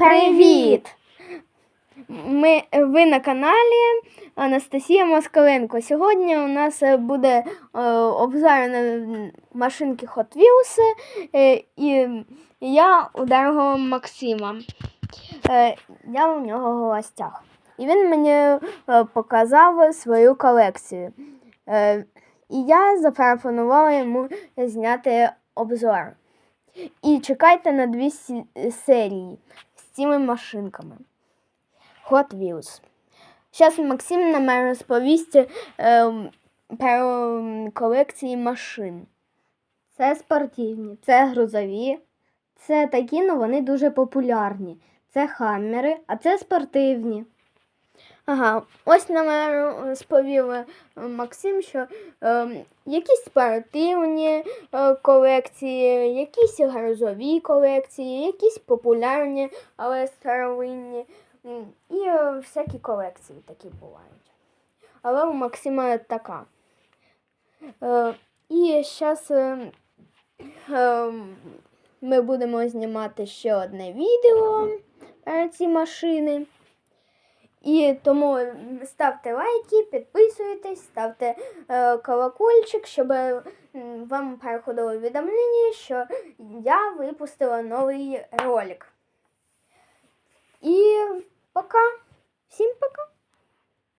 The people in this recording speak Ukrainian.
привіт! Ми, ви на каналі Анастасія Москаленко. Сьогодні у нас е, буде е, обзор машинки Hot Wheels е, і я у дорогого Максима. Е, я у нього в гостях. І він мені е, показав свою колекцію. Е, і я запропонувала йому зняти обзор. І чекайте на дві серії цими машинками. Hot Wheels. Зараз Максим нам розповість е, про колекції машин. Це спортивні, це грузові, це такі, ну вони дуже популярні. Це хаммери, а це спортивні. Ага, ось нам розповів е, Максим, що е, якісь спортивні е, колекції, якісь грузові колекції, якісь популярні, але старовинні. І е, всякі колекції такі бувають. Але у Максима така. Е, і зараз е, е, ми будемо знімати ще одне відео про ці машини. І тому ставте лайки, підписуйтесь, ставте е, колокольчик, щоб вам приходило відомлення, що я випустила новий ролик. І.